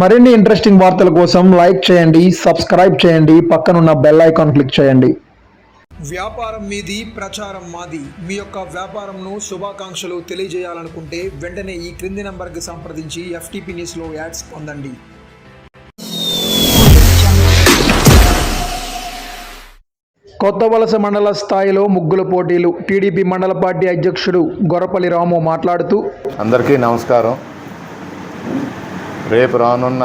మరిన్ని ఇంట్రెస్టింగ్ వార్తల కోసం లైక్ చేయండి సబ్స్క్రైబ్ చేయండి పక్కనున్న బెల్ ఐకాన్ క్లిక్ చేయండి. వ్యాపారం మీది ప్రచారం మాది. మీ యొక్క వ్యాపారంను శుభాకాంక్షలు తెలియజేయాలనుకుంటే వెంటనే ఈ క్రింది నంబర్కి సంప్రదించి ఎఫ్టీపీ న్యూస్లో యాడ్స్ పొందండి. కొత్త వలస మండల స్థాయిలో ముగ్గుల పోటీలు. టీడీపీ మండల పార్టీ అధ్యక్షుడు గొర్రపల్లి రాము మాట్లాడుతూ అందరికీ నమస్కారం. రేపు రానున్న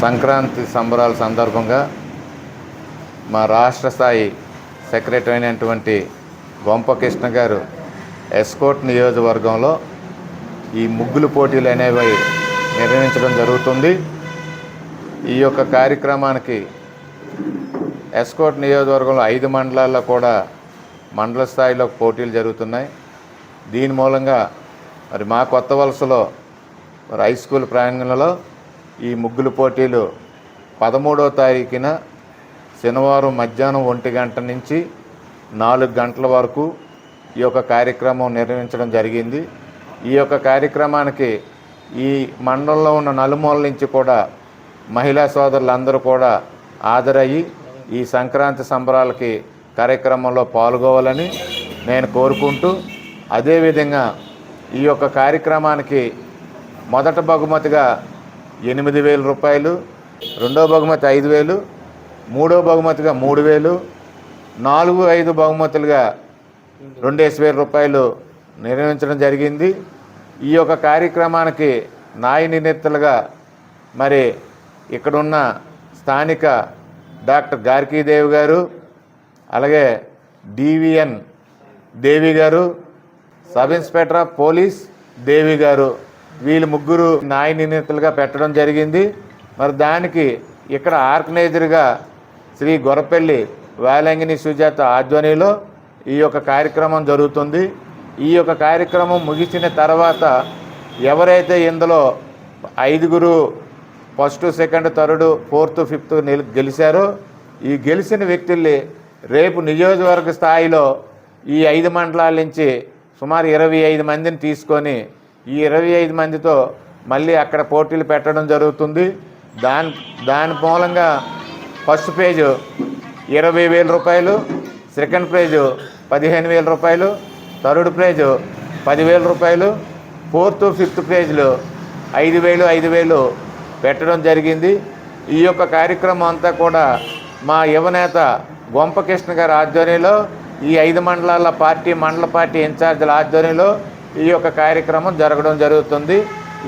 సంక్రాంతి సంబరాల సందర్భంగా మా రాష్ట్ర స్థాయి సెక్రటరీ అయినటువంటి గొంపకృష్ణ గారు ఎస్కోట్ నియోజకవర్గంలో ఈ ముగ్గులు పోటీలు అనేవి నిర్వహించడం జరుగుతుంది. ఈ యొక్క కార్యక్రమానికి ఎస్కోట్ నియోజకవర్గంలో ఐదు మండలాల్లో కూడా మండల స్థాయిలో పోటీలు జరుగుతున్నాయి. దీని మూలంగా మరి మా కొత్త వలసలో మరి హై స్కూల్ ప్రాంగణంలో ఈ ముగ్గులు పోటీలు పదమూడవ తారీఖున శనివారం మధ్యాహ్నం ఒంటి గంట నుంచి నాలుగు గంటల వరకు ఈ యొక్క కార్యక్రమం నిర్వహించడం జరిగింది. ఈ యొక్క కార్యక్రమానికి ఈ మండలంలో ఉన్న నలుమూల నుంచి కూడా మహిళా సోదరులందరూ కూడా హాజరయ్యి ఈ సంక్రాంతి సంబరాలకి కార్యక్రమంలో పాల్గొవాలని నేను కోరుకుంటూ అదేవిధంగా ఈ యొక్క కార్యక్రమానికి మొదట బహుమతిగా ఎనిమిది వేల రూపాయలు రెండో బహుమతి ఐదు వేలు మూడో బహుమతిగా మూడు వేలు నాలుగు ఐదు బహుమతులుగా రెండేసి వేల రూపాయలు నిర్వహించడం జరిగింది. ఈ యొక్క కార్యక్రమానికి నాయని నేతలుగా మరి ఇక్కడున్న స్థానిక డాక్టర్ గార్కీదేవి గారు అలాగే D V N Devi garu sub inspector of police Devi garu వీళ్ళు ముగ్గురు న్యాయ నిర్ణేతలుగా పెట్టడం జరిగింది. మరి దానికి ఇక్కడ ఆర్గనైజర్గా శ్రీ గొరపెల్లి వేలంగిని సుజాత ఆధ్వర్యంలో ఈ యొక్క కార్యక్రమం జరుగుతుంది. ఈ యొక్క కార్యక్రమం ముగిసిన తర్వాత ఎవరైతే ఇందులో ఐదుగురు first second third fourth fifth గెలిచారో ఈ గెలిచిన వ్యక్తుల్ని రేపు నియోజకవర్గ స్థాయిలో ఈ ఐదు మండలాల నుంచి సుమారు ఇరవై ఐదు మందిని తీసుకొని ఈ ఇరవై ఐదు మందితో మళ్ళీ అక్కడ పోటీలు పెట్టడం జరుగుతుంది. దాని దాని మూలంగా ఫస్ట్ పేజ్ ఇరవై వేల రూపాయలు సెకండ్ పేజు పదిహేను వేల రూపాయలు థర్డ్ ప్రైజు పదివేల రూపాయలు ఫోర్త్ ఫిఫ్త్ ప్రైజ్లు ఐదు వేలు ఐదు వేలు పెట్టడం జరిగింది. ఈ యొక్క కార్యక్రమం అంతా కూడా మా యువనేత గొంపకృష్ణ గారి ఆధ్వర్యంలో ఈ ఐదు మండలాల పార్టీ మండల పార్టీ ఇన్ఛార్జీల ఆధ్వర్యంలో ఈ యొక్క కార్యక్రమం జరగడం జరుగుతుంది.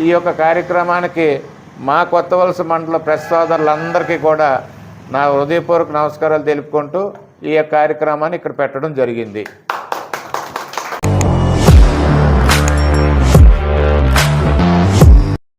ఈ యొక్క కార్యక్రమానికి మా కొత్త వలస మండల ప్రెస్ సోదరులందరికీ కూడా నా హృదయపూర్వక నమస్కారాలు తెలుపుకుంటూ ఈ యొక్క కార్యక్రమాన్ని ఇక్కడ పెట్టడం జరిగింది.